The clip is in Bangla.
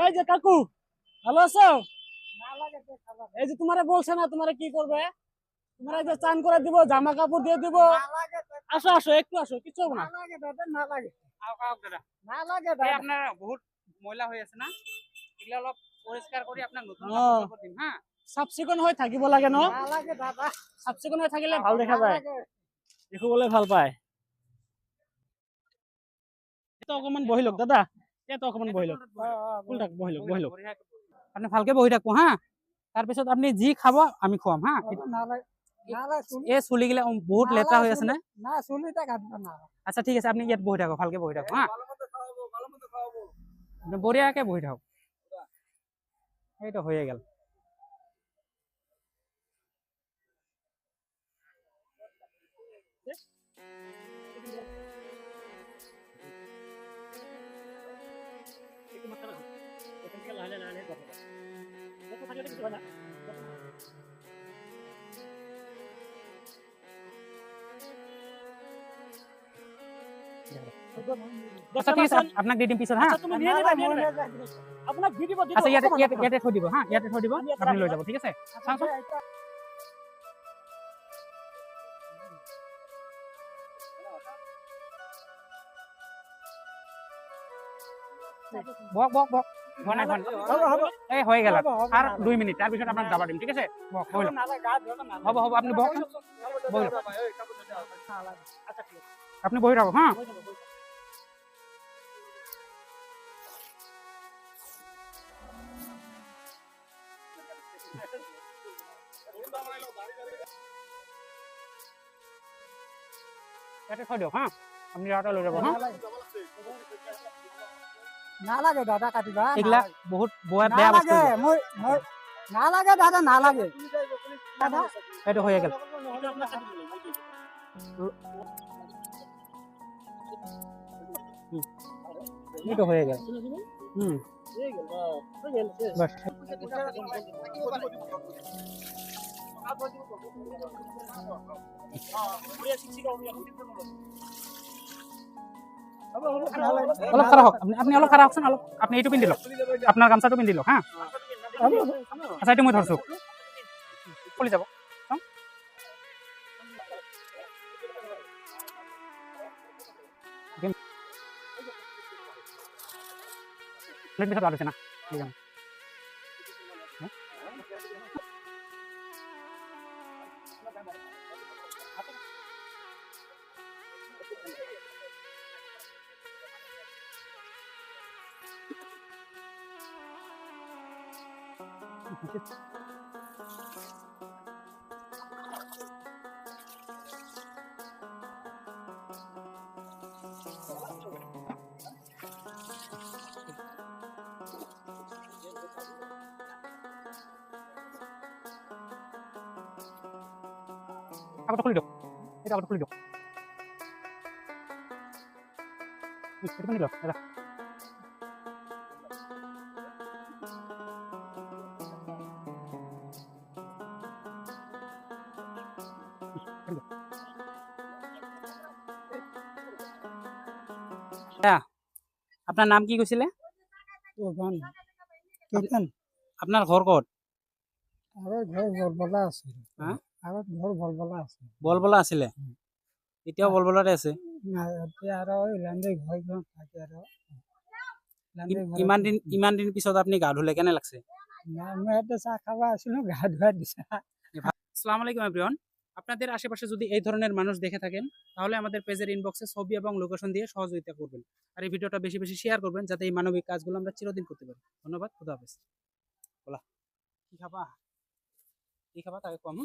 এই যে কাকু ভালো আছো? এই যে তোমারে বলছে না তোমারে কি করবে? তোমার চান করে দিব জামা কাপড় দিয়ে দিব। আসো আসো একটু আসো কিছু হবে না। আপনার বহুত ময়লা হয়ে আছে না? এগুলা অলপ পরিষ্কার কৰি আপোনাক নতুন অ। কাপোৰ চাপোৰ হা চাফ চিকুণ হৈ থাকিব লাগে ন? চাফ চিকুণ হৈ থাকিলে ভালো দেখা যায়। দেখিবলৈ ভালো পায়। এইটো অকমান বহি লওক দাদা। এইটো অকমান বহি লওক। ফুল থাক বহি লওক। বহি লওক আপুনি ভালকে বহি থাকব হা। তাৰপিছত আপুনি যি খাব আমি খুৱাম হা। এই চুলিগিলা উম, বহুত লেতেৰা হৈ আছে নে? আচ্ছা ঠিক আছে আপুনি ইয়াত বহি থাকক ভালকে বহি থাকক হা। বঢ়িয়াকে বহি থাকক। সেইটো হৈয়ে গেল। আপোনাক দি দিম পিছত হা আচ্ছা, তুমি নিয়ে নিবা, নিয়ে নিবা। আপোনাক দি দিব, দি দিব, আচ্ছা ইয়াতে অকমান, ইয়াতে অকমান। ইয়াতে থৈ দিব হা ইয়াতে থৈ দিব আমি ইয়াতে আপুনি লৈ ৰাখিম। যাব ঠিক আছে চাওঁচোন বহক বহক বহক এই গেল। দুই মিনিট তাৰপিছত আপোনাক যাবা দিম ঠিক আছে। হ'ব হ'ব আপুনি বহি নালাগে। আচ্ছা, ঠিক আছে। থাকক হা বহি থাকক, বহি থাকক। ইয়াতে থৈ দিয়ক হা আপুনি ইয়াতে লৈ যাব হা নালাগে দাদা কাটিবা এইগিলা বহুত বেয়া বেয়া বস্তু নালাগে মই মই নালাগে দাদা নালাগে দাদা সেইটো হৈ গেল। এইটো হৈ গেল উম হৈ গ'ল, বাহ, হৈ গ'ল, শেষ। বাস হ'ব, হ'ব, নালাগে। অলপ খাৰা হওক। আপুনি অলপ খাৰা হওকচোন, অলপ। আপুনি এইটো পিন্ধি লওক। আপোনাৰ গামচাটো পিন্ধি লওক, হা? আচ্ছা এইটো মই ধৰছো। খুলি যাব। পিছত আলোচনা। ঠিক আছে আগতে খুলি দিয়ক এইটো আগতে খুলি দিয়ক উম, এইটো পিন্ধি লওক এটা আপোনাৰ নাম কি কৈছিলে আপোনাৰ ঘৰ ক'ত? আগত ঘৰ বলবলা আছিল হা? আগত ঘৰ বলবলা আছিল বলবলা আছিলে। এতিয়াও বলবলাতে আছে? এতিয়া আৰু ইলান্দে ঘৰখন থাকে আৰু ইমান দিন ইমান দিন পিছত আপুনি গা ধুলে কেনে লাগছে? মই ইয়াতে চাহ খাব আছিলো গা ধুৱাই দিছা। আসসালামু আলাইকুম এভরিওয়ান আপনাদের আশেপাশে যদি এই ধরনের মানুষ দেখে থাকেন, তাহলে আমাদের পেজের ইনবক্সে ছবি এবং লোকেশন দিয়ে সহযোগিতা করবেন। আর এই ভিডিওটা বেশি বেশি শেয়ার করবেন, যাতে এই মানবিক কাজগুলো আমরা চিরদিন করতে পারি। ধন্যবাদ, খুদা হাফেজ। বলা, কি খাবা? কি খাবা তাকে কম?